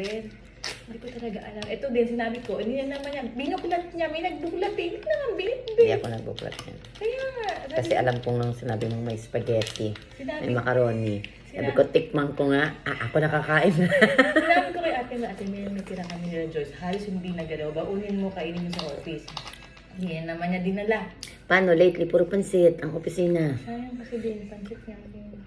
Hindi ko talaga alam. Ito din, sinabi ko, hindi na naman yan. Binuklat niya, may nagbuklat eh. Hindi ko naman Hindi binitbit. ako nagbuklat yan. Kaya nga. sabi Kasi ko- alam kong nang sinabi mong may spaghetti, Sinabi, may macaroni. Sabi Sinabi- ko, tikman ko nga. Ah, ako nakakain na. sinabi ko kay ate na, ate may tira kami nila Joyce. Halos hindi nagalaw. Baunin mo, kainin mo sa office. Hindi yan naman niya dinala. Paano? Lately, puro pansit ang opisina. Sayang kasi din, pancit din.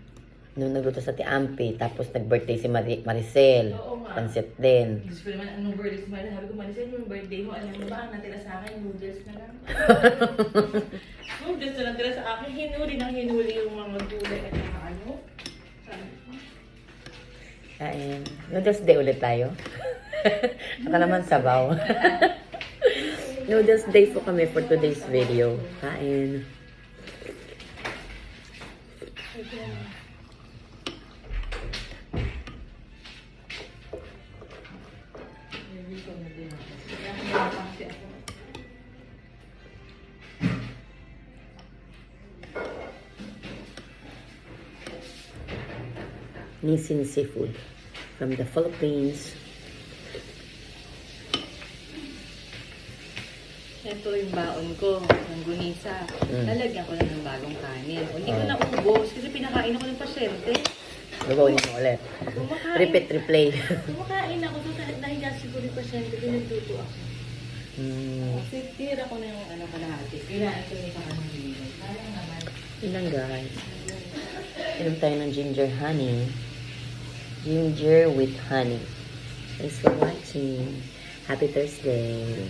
Nung nagluto sa Tiampi, tapos nag-birthday si Mari- Maricel. Oo. Pansit din. Diyos ko naman, anong birthday mo? Sabi ko, Maricel, yung birthday mo, alam mo ba, ang natira sa akin, noodles na lang. noodles na natira sa akin, hinuli ng hinuli yung mga gulay at mga ano. Ko, Kain. Noodles day ulit tayo. Baka naman sabaw. Noodles day po kami for today's video. Kain. Hindi Nissin Seafood from the Philippines. Ito yung baon ko, ng gunisa. Mm. Lalagyan ko lang ng bagong kanin. O, Hindi ko Oh. na ubos kasi pinakain ako ng pasyente. Gagawin mo ulit. Kumakain. Repeat, replay. Kumakain ako doon kahit nahiga siguro yung pasyente, pinagluto ako. mm, Kasi tira ko na yung ano kalahati. Kailangan ko yung kanong hindi. Sayang naman. yun lang guys. Inom tayo ng ginger honey. Ginger with honey. Thanks for watching. Happy Thursday.